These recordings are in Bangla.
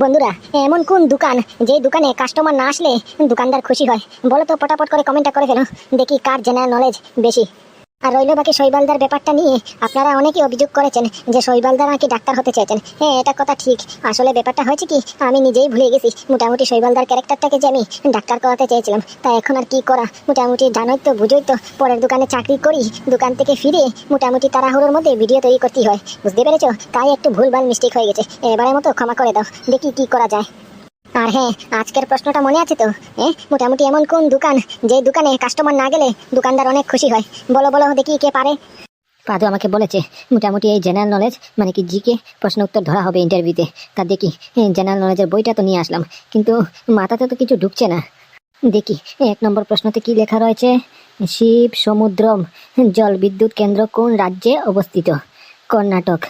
বন্ধুরা, এমন কোন দোকান যেই দোকানে কাস্টমার না আসলে দোকানদার খুশি হয়? বলো তো, পটাপট করে কমেন্টটা করে ফেলো। দেখি কার জেনারেল নলেজ বেশি। আর রইল বাকি শৈবালদার ব্যাপারটা নিয়ে। আপনারা অনেকেই অভিযোগ করেছেন যে শৈবালদার নাকি ডাক্তার হতে চেয়েছেন। হ্যাঁ এটা কথা ঠিক। আসলে ব্যাপারটা হয়েছে কি, আমি নিজেই ভুলে গেছি। মোটামুটি শৈবালদার ক্যারেক্টারটাকে যে আমি ডাক্তার করাতে চেয়েছিলাম, তা এখন আর কি করা? মোটামুটি জানোই তো, বুঝোই তো, পরের দোকানে চাকরি করি, দোকান থেকে ফিরে মোটামুটি তাড়াহুড়োর মধ্যে ভিডিও তৈরি করতেই হয়। বুঝতে পেরেছ? তাই একটু ভুলভাল মিস্টেক হয়ে গেছে। এবারের মতো ক্ষমা করে দাও। দেখি কি করা যায়। আর হ্যাঁ আজকের প্রশ্নটা মনে আছে তো? হ্যাঁ মোটামুটি এমন কোন দোকান যে দোকানে কাস্টমার না গেলে দোকানদার অনেক খুশি হয়? বলো বলো, দেখি কে পারে। পাদু আমাকে বলেছে, মোটামুটি এই জেনারেল নলেজ মানে কি জিকে প্রশ্ন উত্তর ধরা হবে ইন্টারভিউতে তা। দেখি জেনারেল নলেজের বইটা তো নিয়ে আসলাম, কিন্তু মাথাতে তো কিছু ঢুকছে না। দেখি এক নম্বর প্রশ্নতে কি লেখা রয়েছে? শিব সমুদ্রম, জল বিদ্যুৎ কেন্দ্র কোন রাজ্যে অবস্থিত? কর্ণাটক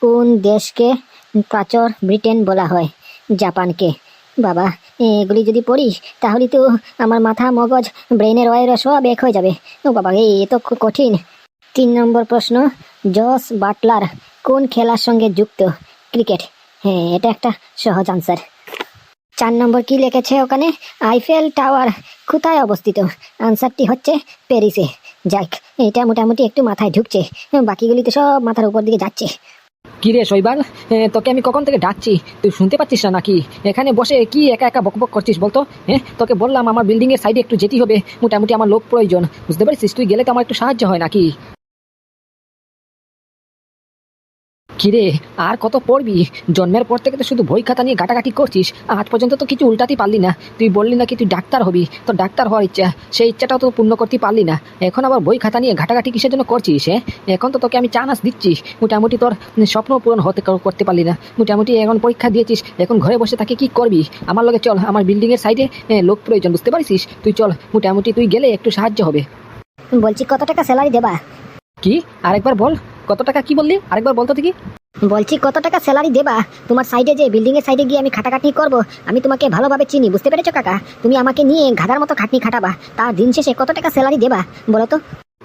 কোন দেশকে প্রাচর ব্রিটেন বলা হয়? জাপানকে। বাবা, এগুলি যদি পড়িস, তাহলে তো আমার মাথা, মগজ, ব্রেনের ওয়ার সব এক হয়ে যাবে। ও বাবা এই এ তো কঠিন। তিন নম্বর প্রশ্ন, জস বাটলার কোন খেলার সঙ্গে যুক্ত? ক্রিকেট। হ্যাঁ এটা একটা সহজ আনসার। চার নম্বর কি লিখেছে ওখানে? আইফেল টাওয়ার কোথায় অবস্থিত? আনসারটি হচ্ছে প্যারিসে। যাক, এটা মোটামুটি একটু মাথায় ঢুকছে। বাকিগুলি তো সব মাথার উপর দিকে যাচ্ছে। কি রে শৈবাল তোকে আমি কখন থেকে ডাকছি? তুই শুনতে পাচ্ছিস না নাকি? এখানে বসে কি একা একা বকবক করছিস বলতো? হ্যাঁ তোকে বললাম আমার বিল্ডিং এর সাইডে একটু যেতেই হবে। মোটামুটি আমার লোক প্রয়োজন। বুঝতে পারছিস? তুই গেলে তো আমার একটু সাহায্য হয় নাকি? কিরে আর কত পড়বি? জন্মের পর থেকে তো শুধু বই খাতা নিয়ে ঘাটাঘাটি করছিস। আজ পর্যন্ত তো কিছু উল্টাতেই পারলি না। তুই বললি নাকি তুই ডাক্তার হবি? তো ডাক্তার হওয়ার ইচ্ছা সেই ইচ্ছাটাও তো পূর্ণ করতে পারলি না। এখন আবার বই খাতা নিয়ে ঘাটাঘাটি কিসের জন্য করছিস হ্যাঁ? এখন তো তোকে আমি চান্স দিচ্ছি। মোটামুটি তোর স্বপ্ন পূরণ হতে করতে পারলি না। মোটামুটি এখন পরীক্ষা দিয়েছিস এখন ঘরে বসে থাকি কি করবি? আমার লগে চল আমার বিল্ডিংয়ের সাইডে লোক প্রয়োজন বুঝতে পারছিস তুই চল মোটামুটি তুই গেলে একটু সাহায্য হবে। বলছি কত টাকা স্যালারি দেবা? কি? আরেকবার বল। কত টাকা কি বললি? আরেকবার বলতো দেখি। বলছি, কত টাকা স্যালারি দেবা? তোমার সাইডে যে বিল্ডিং এর সাইডে গিয়ে আমি খাটাখাটনি করব, আমি তোমাকে ভালোভাবে চিনি, বুঝতে পেরেছ কাকা? তুমি আমাকে নিয়ে ঘাদার মতো খাটনি খাটাবা। তার দিন শেষে কত টাকা স্যালারি দেবা, বলো তো?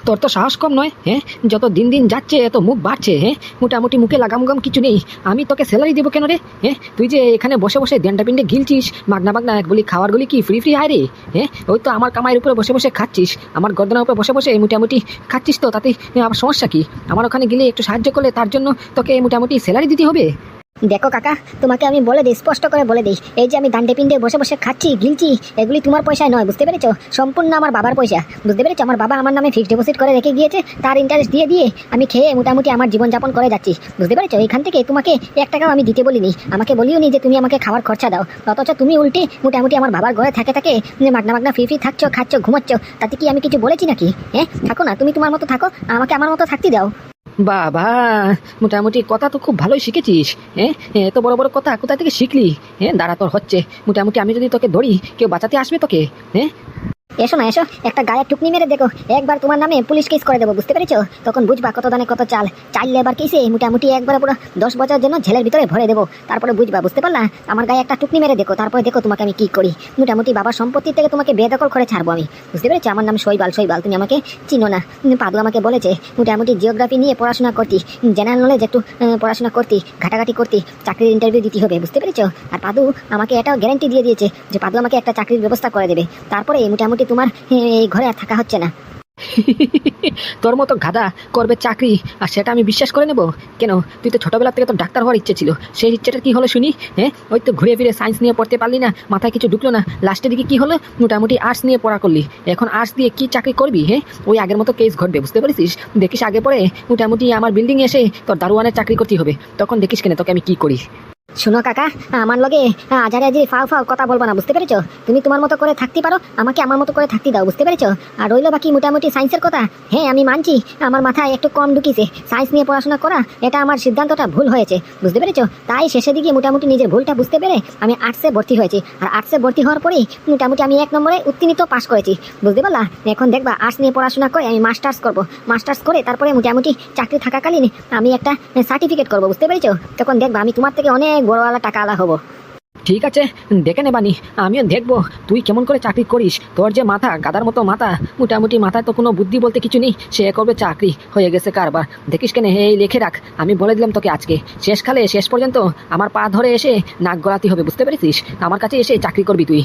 তোর তো সাহস কম নয় হ্যাঁ? যত দিন দিন যাচ্ছে, এত মুখ বাড়ছে হ্যাঁ? মোটামুটি মুখে লাগামুগাম কিছু নেই। আমি তোকে স্যালারি দেবো কেন রে হ্যাঁ? তুই যে এখানে বসে বসে দেনটা পিন্ডে গিলছিস, মাগনা মাগনা বলি খাওয়ারগুলি কি ফ্রি ফ্রি হয় রে হ্যাঁ? ওই তো আমার কামাইয়ের উপরে বসে বসে খাচ্ছিস, আমার গর্দনার উপরে বসে বসে মোটামুটি খাচ্ছিস তো, তাতে আমার সমস্যা কি? আমার ওখানে গেলে একটু সাহায্য করলে তার জন্য তোকে মোটামুটি স্যালারি দিতে হবে। দেখো কাকা, তোমাকে আমি বলে দিই, স্পষ্ট করে বলে দিই। এই যে আমি দান্ডে পিন্ডে বসে বসে খাচ্ছি, গিলছি, এগুলি তোমার পয়সায় নয়, বুঝতে পেরেছ? সম্পূর্ণ আমার বাবার পয়সা, বুঝতে পেরেছ? আমার বাবা আমার নামে ফিক্সড ডিপোজিট করে রেখে গিয়েছে, তার ইন্টারেস্ট দিয়ে দিয়ে আমি খেয়ে মোটামুটি আমার জীবনযাপন করে যাচ্ছি, বুঝতে পেরেছ? এখান থেকে তোমাকে এক টাকাও আমি দিতে বলিনি, আমাকে বলিও নি যে তুমি আমাকে খাওয়ার খরচা দাও। অথচ তুমি উল্টে মোটামুটি আমার বাবার ঘরে থাকে থাকে মাগনা মাগনা ফ্রি ফ্রি থাকছো, খাচ্ছ, ঘুমাচ্ছ, তাতে কি আমি কিছু বলেছি নাকি? হ্যাঁ থাকো না, তুমি তোমার মতো থাকো, আমাকে আমার মতো থাকতে দাও। বাবা, মোটামুটি কথা তো খুব ভালোই শিখেছিস হ্যাঁ এত বড় বড় কথা কোথা থেকে শিখলি? হ্যাঁ দাঁড়া তোর হচ্ছে। মোটামুটি আমি যদি তোকে ধরি, কেউ বাঁচাতে আসবে তোকে হ্যাঁ এসো না এসো। একটা গায়ে টুকনি মেরে দেখো। একবার তোমার নামে পুলিশ কেস করে দেবো, বুঝতে পেরেছ? তখন বুঝবা কত দানে কত চাল। চাইলে এবার কেসে মোটামুটি একবার পুরো দশ বছরের জন্য ঝেলের ভিতরে ভরে দেবো। তারপরে বুঝবা, বুঝতে পারলা? আমার গায়ে একটা টুকনি মেরে দেখো, তারপরে দেখো তোমাকে আমি কি করি। মোটামুটি বাবার সম্পত্তি থেকে তোমাকে বেদখল করে ছাড়বো আমি। বুঝতে পেরেছ? আমার নাম শৈবাল শৈবাল, তুমি আমাকে চিনো না। পাদু আমাকে বলেছে, মোটামুটি জিওগ্রাফি নিয়ে পড়াশোনা করতি। জেনারেল নলেজ একটু পড়াশোনা করতি, ঘাটাঘাটি করতি, চাকরির ইন্টারভিউ দিতে হবে, বুঝতে পেরেছ? আর পাদু আমাকে এটাও গ্যারান্টি দিয়ে দিয়েছে যে পাদু আমাকে একটা চাকরির ব্যবস্থা করে দেবে। তারপরে মোটামুটি তোমার এ, এই ঘরে আর থাকা হচ্ছে না। তোর মতো গাধা করবে চাকরি আর সেটা আমি বিশ্বাস করে নেব? কেন? তুই তো ছোটবেলা থেকে তো ডাক্তার হওয়ার ইচ্ছে ছিল। সেই ইচ্ছেটা কি হলো শুনি? হ্যাঁ? ওই তো ঘুরে ফিরে সায়েন্স নিয়ে পড়তে পারলি না মাথায় কিছু ঢুকলো না লাস্টের দিকে কি হলো? মোটামুটি আর্টস নিয়ে পড়া করলি। এখন আর্টস দিয়ে কি চাকরি করবি হ্যাঁ? ওই আগের মতো কেস ঘটবে বুঝতে পারছিস? দেখিস আগে পরে মোটামুটি আমার বিল্ডিং এসে তোর দারোয়ানের চাকরি করতে হবে। তখন দেখিস কেন তোকে আমি কি করি। শুনো কাকা, আমার লগে আজারে আজি ফাও ফাও কথা বলব না, বুঝতে পেরেছ? তুমি তোমার মতো করে থাকতে পারো, আমাকে আমার মতো করে থাকতে দাও, বুঝতে পেরেছ? আর রইল বাকি মোটামুটি সায়েন্সের কথা। হ্যাঁ আমি মানছি, আমার মাথায় একটু কম ঢুকিছে। সায়েন্স নিয়ে পড়াশোনা করা, এটা আমার সিদ্ধান্তটা ভুল হয়েছে, বুঝতে পেরেছ? তাই শেষে দিকে মোটামুটি নিজের ভুলটা বুঝতে পেরে আমি আর্টসে ভর্তি হয়েছি। আর আর্টসে ভর্তি হওয়ার পরেই মোটামুটি আমি এক নম্বরে উত্তীর্ণ পাশ করেছি, বুঝতে পারলা? এখন দেখবা আর্টস নিয়ে পড়াশোনা করে আমি মাস্টার্স করব। মাস্টার্স করে তারপরে মোটামুটি চাকরি থাকাকালীন আমি একটা সার্টিফিকেট করব, বুঝতে পেরেছ? তখন দেখবা, আমি তোমার থেকে অনেক বড়ওয়ালা টাকা আদা হব। ঠিক আছে, দেখে নেবানি আমিও দেখব, তুই কেমন করে চাকরি করিস? তোর যে মাথা, গাদার মতো মাথা, মোটামুটি মাথায় তো কোনো বুদ্ধি বলতে কিছু নেই, সে করবে চাকরি, হয়ে গেছে কারবার। দেখিস কেন, এই লিখে রাখ, আমি বলে দিলাম তোকে আজকে। শেষকালে শেষ পর্যন্ত আমার পা ধরে এসে নাক গলাতে হবে, বুঝতে পেরেছিস? আমার কাছে এসে চাকরি করবি তুই।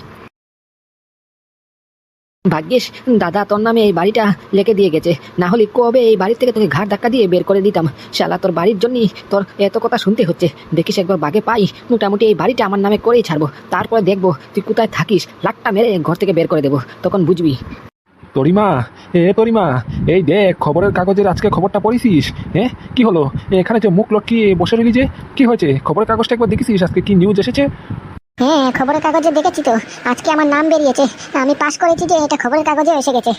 ভাগ্যিস, দাদা তোর নামে এই বাড়িটা লেখে দিয়ে গেছে। না হলে কবে এই বাড়ি থেকে তোকে ঘাট ধাক্কা দিয়ে বের করে দিতাম। শালা, তোর বাড়ির জন্যই তোর এত কথা শুনতে হচ্ছে। দেখিস একবার বাগে পাই, মোটামুটি এই বাড়িটা আমার নামে করেই ছাড়বো। তারপরে দেখব তুই কোথায় থাকিস, লাটটা মেরে ঘর থেকে বের করে দেবো, তখন বুঝবি। তরিমা, এ তরিমা, এই দেখ, খবরের কাগজের আজকে খবরটা পড়েছিস? হ্যাঁ কি হলো? এখানে যে মুখ লটকিয়ে বসে রইলি যে, কি হয়েছে? খবরের কাগজটা একবার দেখেছিস? আজকে কি নিউজ এসেছে? হ্যাঁ খবরের কাগজে দেখেছি তো। আজকে আমার নাম বেরিয়েছে। আমি পাস করেছি যে এটা খবরের কাগজে এসে গেছে।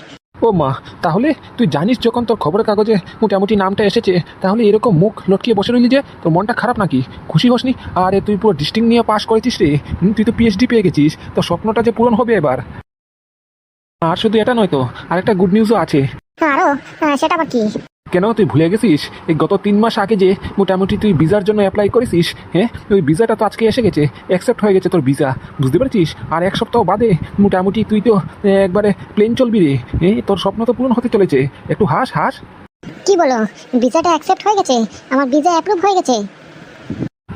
ও মা তাহলে তুই জানিস যখন তোর খবরের কাগজে মোটামুটি নামটা এসেছে তাহলে এরকম মুখ লটকিয়ে বসে রইলি যে তোর মনটা খারাপ নাকি? খুশি হসনি? আরে তুই পুরো ডিস্টিং নিয়ে পাস করেছিস রে। তুই তো পিএইচডি পেয়ে গেছিস। তোর স্বপ্নটা যে পূরণ হবে এবার। আর শুধু এটা নয় তো আরেকটা গুড নিউজও আছে। আরও? সেটা আবার কি? কেন? তুই ভুলে গেছিস? এই গত তিন মাস আগে যে মোটামুটি তুই ভিসার জন্য অ্যাপ্লাই করেছিস হ্যাঁ? ওই ভিসাটা তো আজকে এসে গেছে অ্যাকসেপ্ট হয়ে গেছে তোর ভিসা। বুঝতে পেরেছিস? আর এক সপ্তাহ বাদে মোটামুটি তুই তো একবারে প্লেন চলবি রে হ্যাঁ? তোর স্বপ্ন তো পূরণ হতে চলেছে। একটু হাস হাস। কি বলো? ভিসাটা অ্যাকসেপ্ট হয়ে গেছে? আমার ভিসা অ্যাপ্রুভ হয়ে গেছে?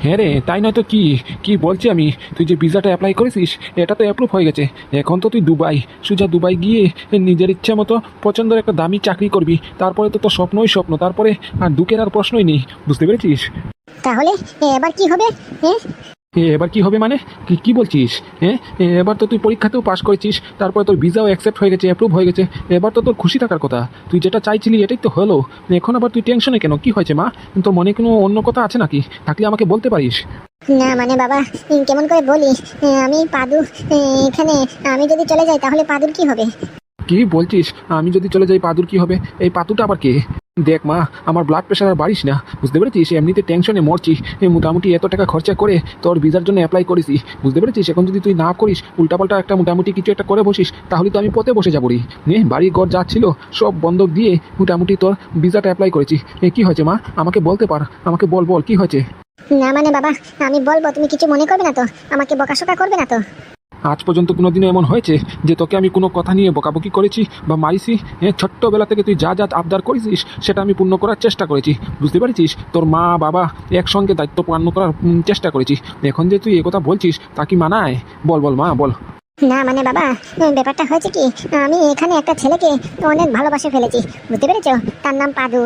হ্যাঁ রে, তাই নয় তো কি কি বলছি আমি? তুই যে ভিসাটা অ্যাপ্লাই করেছিস, এটা তো অ্যাপ্রুভ হয়ে গেছে। এখন তো তুই দুবাই, সুজা দুবাই গিয়ে নিজের ইচ্ছা মতো পছন্দের একটা দামি চাকরি করবি। তারপরে তো তোর স্বপ্নই স্বপ্ন, তারপরে আর দুঃখের আর প্রশ্নই নেই, বুঝতে পেরেছিস? তাহলে এবার কি হবে? হ্যাঁ? এবার কি হবে মানে? কি কি বলছিস? হ্যাঁ এবার তো তুই পরীক্ষাতেও পাশ করেছিস, তারপরে তোর ভিসাও অ্যাকসেপ্ট হয়ে গেছে অ্যাপ্রুভ হয়ে গেছে, এবার তো তোর খুশি থাকার কথা। তুই যেটা চাইছিলি এটাই তো হলো। এখন আবার তুই টেনশনে কেন? কি হয়েছে মা? তোর মনে কোনো অন্য কথা আছে নাকি? থাকলে আমাকে বলতে পারিস। না মানে বাবা, কেমন করে বলি আমি পাদু এখানে, আমি যদি চলে যাই তাহলে পাদুর কি হবে? কি বলছিস? আমি যদি চলে যাই, পাদুর কি হবে? এই পাতুটা আবার কে? দেখ মা, আমার ব্লাড প্রেশার আর বাড়িস না। বুঝতে পেরেছিস? এমনিতে টেনশনে মরছি। মোটামুটি এত টাকা খরচা করে তোর ভিসার জন্য অ্যাপ্লাই করেছি। বুঝতে পেরেছিস? এখন যদি তুই না করিস, উল্টাপাল্টা একটা মোটামুটি কিছু একটা করে বসিস, তাহলে তো আমি পথে বসে যাব রে। নে, বাড়ি ঘর যা ছিল, সব বন্ধক দিয়ে মোটামুটি তোর ভিসাটা অ্যাপ্লাই করেছি। কি হয়েছে মা? আমাকে বলতে পার। আমাকে বল বল, কি হয়েছে? না মানে বাবা, আমি বলব, তুমি কিছু মনে করবে না তো? আমাকে বকাশকা করবে না তো? আজ পর্যন্ত কোনোদিনও এমন হয়েছে যে তোকে আমি কোনো কথা নিয়ে বকাবকি করেছি বা মারিছি হ্যাঁ? ছোট্টবেলা থেকে তুই যা যা আবদার করেছিস, সেটা আমি পূর্ণ করার চেষ্টা করেছি। বুঝতে পেরেছিস? তোর মা, বাবা একসঙ্গে দায়িত্ব পূর্ণ করার চেষ্টা করেছি। এখন যে তুই কথা বলছিস, তা কি মানায়? বল বল মা, বল। না মানে বাবা ব্যাপারটা হয়েছে কি আমি এখানে একটা ছেলেকে অনেক ভালোবাসে ফেলেছি বুঝতে পেরেছ? তার নাম পাদু।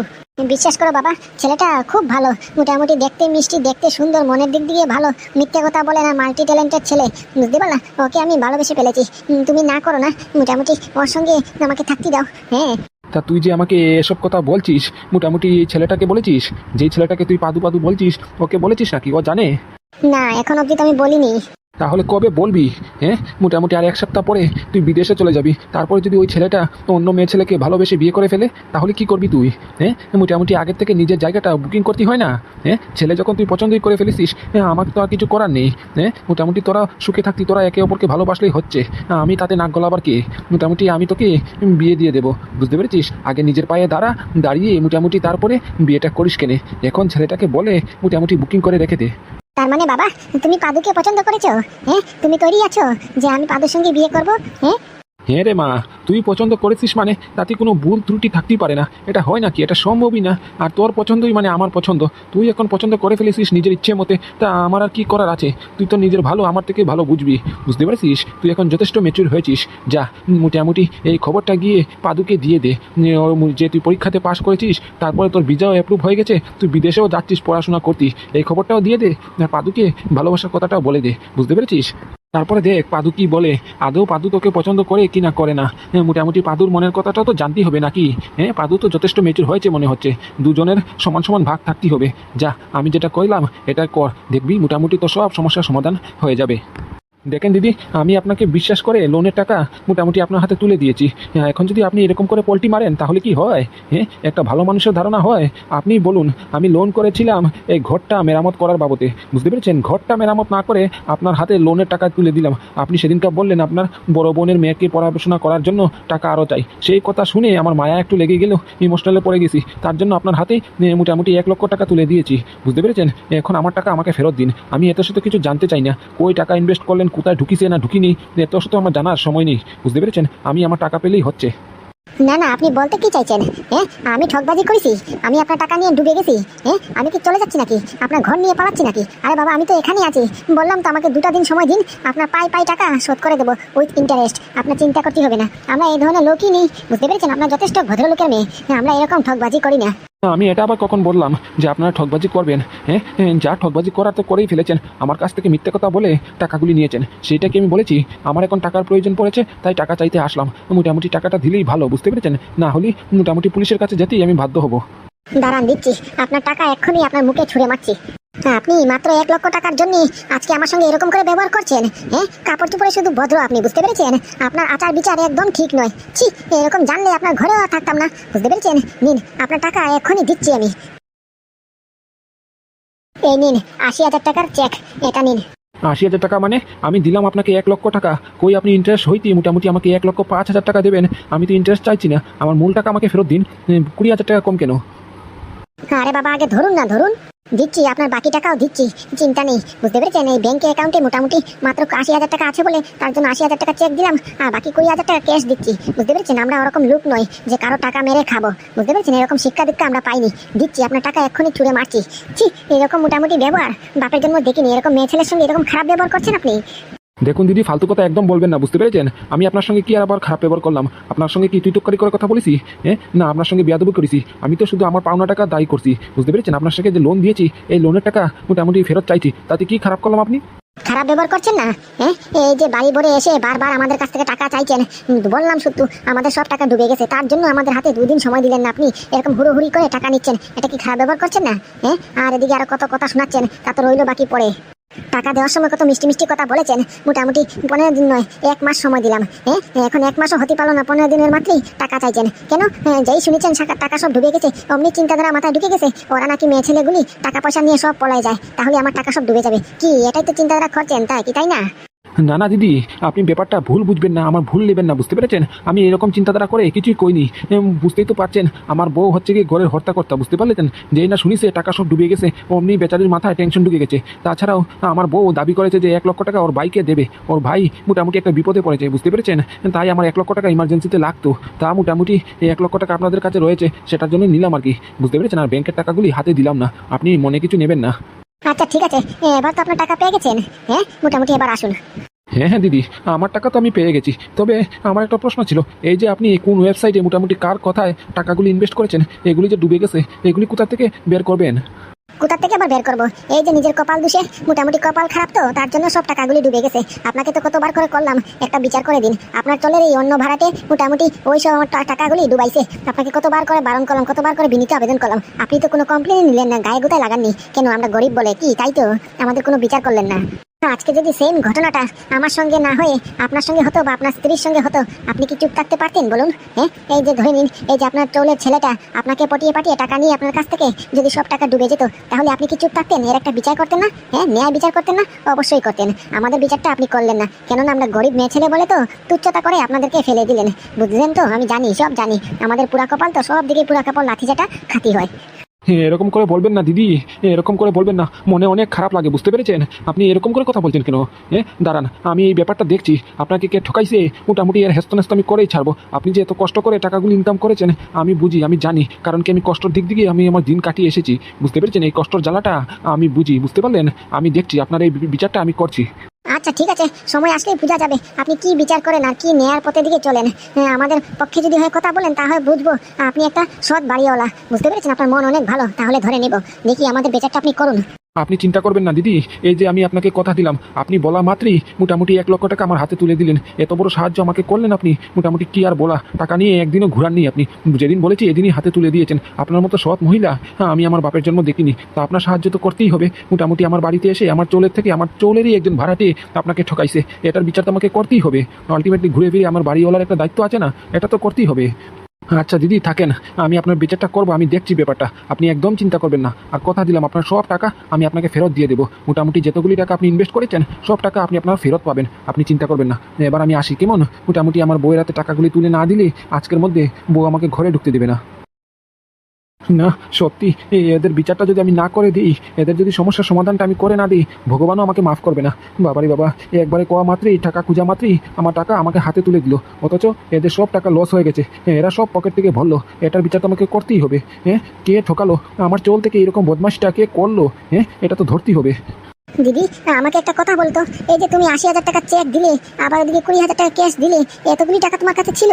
বিশ্বাস করো বাবা ছেলেটা খুব ভালো মোটামুটি দেখতে মিষ্টি দেখতে সুন্দর মনের দিক দিয়ে ভালো মিথ্যে কথা বলে না মাল্টি ট্যালেন্টেড ছেলে বুঝতে পারলা? ওকে আমি ভালোবেসে ফেলেছি তুমি না করো না মোটামুটি ওর সঙ্গে আমাকে থাকতে দাও হ্যাঁ? তা তুই যে আমাকে এসব কথা বলছিস মোটামুটি এই ছেলেটাকে বলেছিস? যেই ছেলেটাকে তুই পাদু পাদু বলছিস ওকে বলেছিস নাকি? ও জানে? না এখন অবধি তো আমি বলিনি। তাহলে কবে বলবি? হ্যাঁ? মোটামুটি আর এক সপ্তাহ পরে তুই বিদেশে চলে যাবি। তারপরে যদি ওই ছেলেটা অন্য মেয়ে ছেলেকে ভালোবেসে বিয়ে করে ফেলে, তাহলে কি করবি তুই? হ্যাঁ? মোটামুটি আগের থেকে নিজের জায়গাটা বুকিং করতে হয় না? হ্যাঁ? ছেলে যখন তুই পছন্দই করে ফেলেছিস হ্যাঁ আমার তো আর কিছু করার নেই। হ্যাঁ? মোটামুটি তোরা সুখে থাকতি, তোরা একে অপরকে ভালোবাসলেই হচ্ছে। আমি তাতে নাক গলাবার কে? মোটামুটি আমি তোকে বিয়ে দিয়ে দেবো। বুঝতে পেরেছিস? আগে নিজের পায়ে দাঁড়া, দাঁড়িয়ে মোটামুটি তারপরে বিয়েটা করিস কেনে। এখন ছেলেটাকে বলে মোটামুটি বুকিং করে রেখে দে। তার মানে বাবা, তুমি পাদুকে পছন্দ করেছ? হ্যাঁ? তুমি তৈরি আছো যে আমি পাদুর সঙ্গে বিয়ে করব? হ্যাঁ? হ্যাঁ রে মা, তুই পছন্দ করেছিস মানে তাতে কোনো ভুল ত্রুটি থাকতেই পারে না। এটা হয় নাকি? এটা সম্ভবই না। আর তোর পছন্দই মানে আমার পছন্দ। তুই এখন পছন্দ করে ফেলেছিস নিজের ইচ্ছে মতে। তা আমার আর কি করার আছে? তুই তো নিজের ভালো, আমার থেকে ভালো বুঝবি। বুঝতে পেরেছিস? তুই এখন যথেষ্ট মেচুর হয়েছিস। যা, মোটামুটি এই খবরটা গিয়ে পাদুকে দিয়ে দে। যে তুই পরীক্ষাতে পাশ করেছিস, তারপরে তোর ভিসাও অ্যাপ্রুভ হয়ে গেছে, তুই বিদেশেও যাচ্ছিস পড়াশোনা করতি। এই খবরটাও দিয়ে দে। আর পাদুকে ভালোবাসার কথাটাও বলে দে। বুঝতে পেরেছিস? তারপরে দেখ পাদু কি বলে? আদৌ পাদু তোকে পছন্দ করে কি না করে না? হ্যাঁ, মোটামুটি পাদুর মনের কথাটা তো জানতেই হবে নাকি? হ্যাঁ পাদু তো যথেষ্ট মেচুর হয়েছে মনে হচ্ছে। দুজনের সমান সমান ভাগ থাকতেই হবে। যা আমি যেটা কইলাম এটা কর। দেখবি মোটামুটি তো সব সমস্যার সমাধান হয়ে যাবে। দেখেন দিদি আমি আপনাকে বিশ্বাস করে লোনের টাকা মোটামুটি আপনার হাতে তুলে দিয়েছি। হ্যাঁ, এখন যদি আপনি এরকম করে পোল্টি মারেন তাহলে কি হয়? হ্যাঁ একটা ভালো মানুষের ধারণা হয়। আপনি বলুন আমি লোন করেছিলাম এই ঘরটা মেরামত করার বাবদে। বুঝতে পেরেছেন? ঘরটা মেরামত না করে আপনার হাতে লোনের টাকা তুলে দিলাম। আপনি সেদিনকে বললেন আপনার বড় বোনের মেয়েকে পড়াশোনা করার জন্য টাকা আরও চাই। সেই কথা শুনে আমার মায়া একটু লেগে গেল ইমোশনালে পড়ে গেছি। তার জন্য আপনার হাতে মোটামুটি এক লক্ষ টাকা তুলে দিয়েছি। বুঝতে পেরেছেন? এখন আমার টাকা আমাকে ফেরত দিন। আমি এত শত কিছু জানতে চাই না। কই টাকা ইনভেস্ট করলেন কোথায় ঢুকিছে না ঢুকিনি? এত শত আমার জানার সময় নেই বুঝতে পেরেছেন? আমি আমার টাকা পেলেই হচ্ছে। না না আপনি বলতে কি চাইছেন? হ্যাঁ আমি ঠকবাজি করেছি আমি আপনার টাকা নিয়ে ডুবে গেছি হ্যাঁ আমি কি চলে যাচ্ছি নাকি? আপনার ঘর নিয়ে পালাচ্ছি নাকি? আরে বাবা আমি তো এখানেই আছি। বললাম তো আমাকে দুটা দিন সময় দিন আপনার পাই পাই টাকা শোধ করে দেবো উইথ ইন্টারেস্ট আপনার চিন্তা করতে হবে না। আমরা এই ধরনের লোকই নেই বুঝতে পেরেছেন? আপনার যথেষ্ট ভদ্রলোকের মেয়ে। হ্যাঁ, আমরা এরকম ঠকবাজি করি না। আমি এটা আবার কখন বললাম যে আপনারা ঠকবাজি করবেন? হ্যাঁ? হ্যাঁ, যা ঠকবাজি করার তো করেই ফেলেছেন। আমার কাছ থেকে মিথ্যে কথা বলে টাকাগুলি নিয়েছেন। সেটা কি আমি বলেছি আমার এখন টাকার প্রয়োজন পড়েছে তাই টাকা চাইতে আসলাম। মোটামুটি টাকাটা দিলেই ভালো বুঝতে পেরেছেন? না হলে মোটামুটি পুলিশের কাছে যেতেই আমি বাধ্য হব। দাঁড়ান দিচ্ছি। আপনার টাকা এক্ষুনি আপনার মুখে ছুঁড়ে মারছি। আপনি মাত্র এক লক্ষ টাকার জন্য আজকে আমার সঙ্গে এরকম করে ব্যবহার করছেন হ্যাঁ? কাপড় চোপড়ে শুধু ভদ্র আপনি বুঝতে পেরেছেন? আপনার আচার বিচার একদম ঠিক নয়। ছি এরকম জানলে আপনার ঘরেও আর থাকতাম না বুঝতে পেরেছেন? নিন আপনার টাকা এক্ষুনি দিচ্ছি আমি। এই নিন আশি হাজার টাকার চেক এটা নিন। আশি হাজার টাকা মানে? আমি দিলাম আপনাকে এক লক্ষ টাকা। কই আপনি ইন্টারেস্ট হইতে মোটামুটি আমাকে এক লক্ষ পাঁচ হাজার টাকা দেবেন। আমি তো ইন্টারেস্ট চাইছি না। আমার মূল টাকা আমাকে ফেরত দিন। কুড়ি হাজার টাকা কম কেন? আরে বাবা আগে ধরুন না ধরুন। দিচ্ছি, আপনার বাকি টাকাও দিচ্ছি। চিন্তা নেই, বুঝতে পেরেছেন? এই ব্যাংকে অ্যাকাউন্টে মোটামুটি মাত্র আশি হাজার টাকা আছে বলে তার জন্য আশি হাজার টাকা চেক দিলাম, আর বাকি কুড়ি হাজার টাকা ক্যাশ দিচ্ছি। বুঝতে পেরেছেন? আমরা ওরকম লুক নই যে কারও টাকা মেরে খাব। বুঝতে পেরেছেন? এরকম শিক্ষা দীক্ষা আমরা পাইনি। দিচ্ছি, আপনার টাকা এক্ষুনি ছুড়ে মারছি। ছি, এরকম মোটামুটি ব্যবহার। বাপের জন্য দেখিনি, এরকম মেয়ে ছেলের সঙ্গে এরকম খারাপ ব্যবহার করছেন আপনি? দেখুন দিদি, ফালতু কথা একদম বলবেন না, বুঝতে পেরেছেন? আমি আপনার সঙ্গে কি আর আবার খারাপ ব্যবহার করলাম? আপনার সঙ্গে কি তুই টুকারি করে কথা বলেছি? হ্যাঁ না, আপনার সঙ্গে বিয়াদবি করেছি। আমি তো শুধু আমার পাওনা টাকা দায়ী করছি, বুঝতে পেরেছেন? আপনার সঙ্গে যে লোন দিয়েছি, এই লোনের টাকা মোটামুটি ফেরত চাইছি। তাতে কি খারাপ করলাম আপনি? খারাপ ব্যবহার করছেন না? এই যে বাড়ি ভরে এসে বারবার আমাদের কাছ থেকে টাকা চাইছেন, বললাম শুধু আমাদের সব টাকা ডুবে গেছে, তার জন্য আমাদের হাতে দুই দিন সময় দিলেন না আপনি, এরকম হুড়োহুড়ি করে টাকা নিচ্ছেন, এটা কি খারাপ ব্যবহার করছেন না? হ্যাঁ আর এদিকে আরও কত কথা শোনাচ্ছেন, তা তো রইল বাকি পড়ে টাকা দেওয়ার সময় কত মিষ্টি মিষ্টি কথা বলেছেন? মোটামুটি পনেরো দিন নয়, এক মাস সময় দিলাম। হ্যাঁ এখন এক মাসও হতে পারল না, পনেরো দিনের মাত্রই টাকা চাইছেন। কেন? যেই শুনেছেন টাকা সব ডুবে গেছে, অমনি চিন্তাধারা মাথায় ঢুকে গেছে, ওরা নাকি মেয়ে ছেলেগুলি টাকা পয়সা নিয়ে সব পলাই যায়, তাহলে আমার টাকা সব ডুবে যাবে। কি, এটাই তো চিন্তাধারা খরচেন, তাই কি, তাই না? না না, দিদি, আপনি ব্যাপারটা ভুল বুঝবেন না, আমার ভুল নেবেন না, বুঝতে পেরেছেন? আমি এরকম চিন্তাধারা করে কিছুই কইনি বুঝতেই তো পারছেন, আমার বউ হচ্ছে কি ঘরের হত্যা কর্তা বুঝতে পারলেন যেই না শুনিছে, টাকা সব ডুবে গেছে, অমনি বেচারির মাথায় টেনশন ঢুকে গেছে। তাছাড়াও, আমার বউ দাবি করেছে যে, এক লক্ষ টাকা ওর ভাইকে দেবে। ওর ভাই মোটামুটি একটা বিপদে পড়েছে, বুঝতে পেরেছেন? তাই আমার এক লক্ষ টাকা ইমার্জেন্সিতে লাগতো। তা মোটামুটি এই এক লক্ষ টাকা আপনাদের কাছে রয়েছে, সেটার জন্য নিলাম আর কি। বুঝতে পেরেছেন? আর ব্যাংকের টাকাগুলি হাতে দিলাম না। আপনি মনে কিছু নেবেন না। আচ্ছা ঠিক আছে। এবার তো আপনার টাকা পেয়ে গেছেন। হ্যাঁ মোটামুটি এবার আসুন। হ্যাঁ হ্যাঁ দিদি, আমার টাকা তো আমি পেয়ে গেছি। তবে আমার একটা প্রশ্ন ছিল, এই যে আপনি কোন ওয়েবসাইটে মোটামুটি কার কথায় টাকাগুলি ইনভেস্ট করেছেন, এগুলি যে ডুবে গেছে, এগুলি কোথা থেকে বের করবেন? কোথা থেকে আবার বের করব। এই যে নিজের কপাল দুষে, মোটামুটি কপাল খারাপ তো, তার জন্য সব টাকাগুলি ডুবে গেছে। আপনাকে তো কতবার করে করলাম, একটা বিচার করে দিন। আপনার চলের এই অন্য ভাড়াতে মোটামুটি ওই সব টাকাগুলি ডুবাইছে। আপনাকে কতবার করে বারণ করলাম, কতবার করে বিনীত আবেদন করলাম। আপনি তো কোনো কমপ্লেন নিলেন না, গায়ে গোতায় লাগাননি। কেন, আমরা গরিব বলে কি, তাই তো? আমাদের কোনো বিচার করলেন না। আজকে যদি সেম ঘটনাটা আমার সঙ্গে না হয়ে আপনার সঙ্গে হতো বা আপনার স্ত্রীর সঙ্গে হতো আপনি কি চুপ থাকতে পারতেন বলুন? হ্যাঁ? এই যে ধরে নিন এই যে আপনার চৌলের ছেলেটা আপনাকে পটিয়ে পাঠিয়ে টাকা নিয়ে আপনার কাছ থেকে যদি সব টাকা ডুবে যেত তাহলে আপনি কি চুপ থাকতেন? এর একটা বিচার করতেন না? হ্যাঁ? ন্যায় বিচার করতেন না? অবশ্যই করতেন। আমাদের বিচারটা আপনি করলেন না। কেননা আমরা গরিব মেয়ে ছেলে বলে তো তুচ্ছতা করে আপনাদেরকে ফেলে দিলেন। বুঝলেন তো? আমি জানি সব জানি। আমাদের পুরা কপাল তো সব দিকে পুরা কপাল লাঠি যেটা খাতি হয় হ্যাঁ, এরকম করে বলবেন না, দিদি। এরকম করে বলবেন না। মনে অনেক খারাপ লাগে, বুঝতে পেরেছেন? আপনি এরকম করে কথা বলছেন কেন? হ্যাঁ দাঁড়ান, আমি এই ব্যাপারটা দেখছি। আপনাকে কে ঠকাইছে? মোটামুটি এর হেস্ত নেস্ত আমি করেই ছাড়বো। আপনি যে এত কষ্ট করে টাকাগুলো ইনকাম করেছেন, আমি বুঝি, আমি জানি। কারণ কি আমি কষ্টর দিক দিকে আমি আমার দিন কাটিয়ে এসেছি। বুঝতে পেরেছেন এই কষ্টর জ্বালাটা? আমি বুঝি, বুঝতে পারলেন? আমি দেখছি, আপনার এই বিচারটা আমি করছি। আচ্ছা ঠিক আছে সময় আসলেই বোঝা যাবে। আপনি কি বিচার করেন আর কি নেয়ার পথে দিকে চলেন? হ্যাঁ, আমাদের পক্ষে যদি হয় কথা বলেন তাহলে বুঝব। আপনি একটা সৎ বাড়িওয়ালা। বুঝতে পেরেছেন? আপনার মন অনেক ভালো তাহলে ধরে নেব। দেখি আমাদের বিচারটা আপনি করুন। আপনি চিন্তা করবেন না, দিদি। এই যে আমি আপনাকে কথা দিলাম, আপনি বলা মাত্রই মোটামুটি এক লক্ষ টাকা আমার হাতে তুলে দিলেন। এত বড় সাহায্য আমাকে করলেন আপনি, মোটামুটি কি আর বলা? টাকা নিয়ে একদিনও ঘুরাননি আপনি। যেদিন বলেছি এদিনই হাতে তুলে দিয়েছেন। আপনার মতো সৎ মহিলা হ্যাঁ আমি আমার বাপের জন্ম দেখিনি। তা আপনার সাহায্য তো করতেই হবে। মোটামুটি আমার বাড়িতে এসে, আমার চোলের থেকে আমার চোলেরই একজন ভাড়াটে আপনাকে ঠকাইছে। এটার বিচার তো আমাকে করতেই হবে। আলটিমেটলি ঘুরে ফিরে আমার বাড়িওয়ালার একটা দায়িত্ব আছে না? এটা তো করতেই হবে। আচ্ছা দিদি, থাকেন। আমি আপনার বিচারটা করব, আমি দেখছি ব্যাপারটা। আপনি একদম চিন্তা করবেন না। আর কথা দিলাম, আপনার সব টাকা আমি আপনাকে ফেরত দিয়ে দেবো। মোটামুটি যতগুলি টাকা আপনি ইনভেস্ট করেছেন, সব টাকা আপনি আপনার ফেরত পাবেন। আপনি চিন্তা করবেন না। এবার আমি আসি, কেমন? মোটামুটি আমার বইয়ের হাতে টাকাগুলি তুলে না দিলে আজকের মধ্যে বউ আমাকে ঘরে ঢুকতে দেবে না। না, সত্যি এদের বিচারটা যদি আমি না করে দিই, এদের যদি সমস্যার সমাধানটা আমি করে না দিই, ভগবানও আমাকে মাফ করবে না। বাবারি বাবা একবারে কোয়া মাত্রই, টাকা খুঁজা মাত্রই, আমার টাকা আমাকে হাতে তুলে দিল। অথচ এদের সব টাকা লস হয়ে গেছে। এরা সব পকেট থেকে ভরলো। এটার বিচার তো আমাকে করতেই হবে। হ্যাঁ কে ঠকালো? আমার চোল থেকে এরকম বদমাশটা কে করল? হ্যাঁ এটা তো ধরতেই হবে। দিদি, আমাকে একটা কথা বলতো। এই যে তুমি আশি হাজার টাকা চেক দিলে, আবার ওদিকে কুড়ি হাজার টাকা ক্যাশ দিলে, এতগুলি টাকা তোমার কাছে ছিল?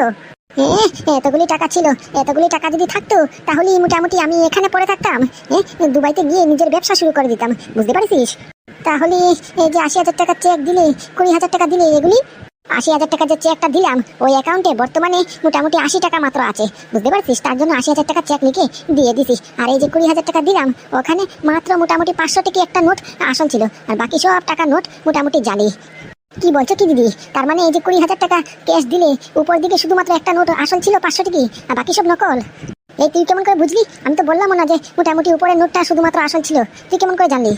এতগুলি টাকা ছিল, এতগুলি টাকা যদি থাকতো, তাহলে মোটামুটি আমি এখানে পড়ে থাকতাম। দুবাইতে গিয়ে নিজের ব্যবসা শুরু করে দিতাম, বুঝতে পারছিস? তাহলে এই যে আশি হাজার টাকা চেক দিলে, কুড়ি হাজার টাকা দিলে এগুলি? আশি হাজার টাকা যে চেকটা দিলাম, ওই অ্যাকাউন্টে বর্তমানে মোটামুটি আশি টাকা মাত্র আছে, বুঝতে পারছিস? তার জন্য আশি হাজার টাকা চেক লিখে দিয়ে দিছিস আর এই যে কুড়ি হাজার টাকা দিলাম, ওখানে মাত্র মোটামুটি পাঁচশো টাকা একটা নোট আসন ছিল, আর বাকি সব টাকা নোট মোটামুটি জালি। কি বলছো কি দিদি? তার মানে এই যে কুড়ি হাজার টাকা ক্যাশ দিলে, উপর দিকে শুধুমাত্র একটা নোট আসল ছিল পাঁচশো টাকি, আর বাকি সব নকল? এই তুই কেমন করে বুঝলি? আমি তো বললাম না যে মোটামুটি উপরের নোটটা শুধুমাত্র আসল ছিল। তুই কেমন করে জানলি?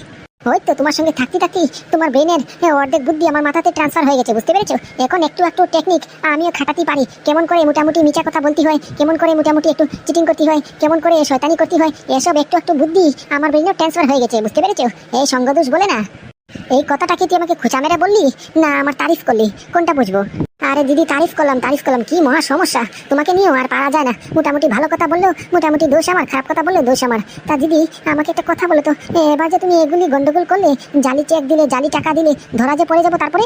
ওই তো তোমার সঙ্গে থাকতে থাকতে তোমার ব্রেনের অর্ধেক বুদ্ধি আমার মাথাতে ট্রান্সফার হয়ে গেছে, বুঝতে পেরেছ? এখন একটু একটু টেকনিক আমিও খাটাতে পারি। কেমন করে মোটামুটি মিচা কথা বলতে হয়, কেমন করে মোটামুটি একটু চিটিং করতে হয়, কেমন করে শয়তানি করতে হয়, এসব একটু একটু বুদ্ধি আমার ব্রেনের ট্রান্সফার হয়ে গেছে, বুঝতে পেরেছ? এই সঙ্গদোষ বলে না। এই কথাটা কি তুই আমাকে খোঁচা মেরে বললি? না, আমার তারিফ করলি। কোনটা বুঝব? আরে দিদি, তারিফ করলাম তারিফ করলাম। কি মহা সমস্যা? তোমাকে নিয়েও আর পারা যায় না। মোটামুটি ভালো কথা বললেও, মোটামুটি দোষ আমার, খারাপ কথা বললেও দোষ আমার। তা দিদি, আমাকে একটা কথা বলো তো। এবার যে তুমি এগুলি গন্ডগোল করলে, জালি চেক দিলে, জালি টাকা দিলে, ধরা যে পড়ে যাব তারপরে?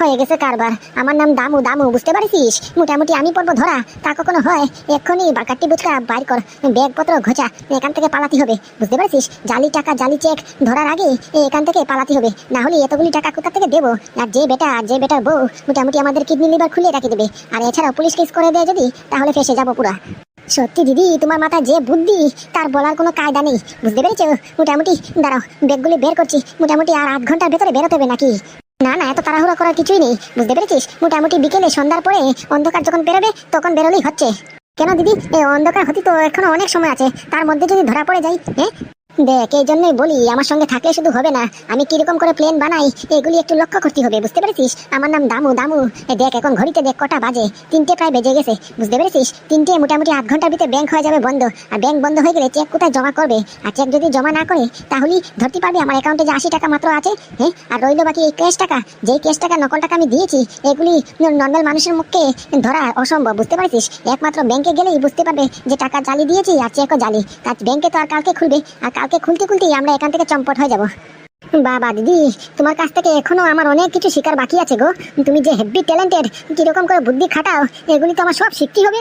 হয়ে গেছে কারবার। আমার নাম দামু দামু, বুঝতে পারিস মোটামুটি আমি পড়ব ধরা। তা কখনো হয়? এক্ষুনি বাকাটি বুচকা বাইর কর। ব্যাগপত্র ঘোচা। এখান থেকে পালাতে হবে। বুঝতে পারছিস জালি টাকা, জালি চেক ধরার আগে এখান থেকে পালাতে হবে। না হলে এতগুলি টাকা কোথা থেকে দেবো? আর যে বেটা আর যে বেটার বউ মোটামুটি আমাদের কিডনি লিভার খুলে রাখি দেবে। আর এছাড়াও পুলিশ কেস করে দেয় যদি, তাহলে ফেসে যাব পুরা। সত্যি দিদি, তোমার মাথায় যে বুদ্ধি, তার বলার কোনো কায়দা নেই। বুঝতে পেরেছ? মোটামুটি দাঁড়াও, ব্যাগগুলি বের করছি। মোটামুটি আর আধ ঘণ্টার ভেতরে বেরোতে হবে নাকি? না না, এত তাড়াহুড়ো করার কিছুই নেই। বুঝতে পেরেছিস? মোটামুটি বিকেলে সন্ধ্যার পরে অন্ধকার যখন বেরোবে, তখন বেরোলেই হচ্ছে। কেন দিদি? এই অন্ধকার হতে তো এখনও অনেক সময় আছে। তার মধ্যে যদি ধরা পড়ে যাই হ্যাঁ? দেখ, এই জন্যই বলি, আমার সঙ্গে থাকলে শুধু হবে না। আমি কীরকম করে প্লেন বানাই, এগুলি একটু লক্ষ্য করতে হবে, বুঝতে পেরেছিস? আমার নাম দামু দামু। দেখ, এখন ঘড়িতে দেখ, কটা বাজে। তিনটে প্রায় বেজে গেছে, বুঝতে পেরেছিস? তিনটে মোটামুটি আধ ঘণ্টার ভিতরে ব্যাংক হয়ে যাবে বন্ধ। আর ব্যাংক বন্ধ হয়ে গেলে চেক কোথায় জমা করবে? আর চেক যদি জমা না করে তাহলে ধরতে পারবে আমার অ্যাকাউন্টে যে আশি টাকা মাত্র আছে হ্যাঁ আর রইল বাকি এই ক্যাশ টাকা। যেই ক্যাশ টাকা, নকল টাকা আমি দিয়েছি, এগুলি নর্মাল মানুষের মুখে ধরা অসম্ভব, বুঝতে পারছিস? একমাত্র ব্যাংকে গেলেই বুঝতে পারবে যে টাকা জালি দিয়েছি আর চেকও জালি। কাজ ব্যাংকে তো আর কালকে খুলবে, আর কালকে খুলতে খুলতেই আমরা এখান থেকে চম্পট হয়ে যাব। বাবা দিদি, তোমার কাছ থেকে এখনও আমার অনেক কিছু শিকার বাকি আছে গো। তুমি যে হেভি ট্যালেন্টেড কীরকম করে বুদ্ধি খাটাও, এগুলি তো আমার সব শিখতেই হবে।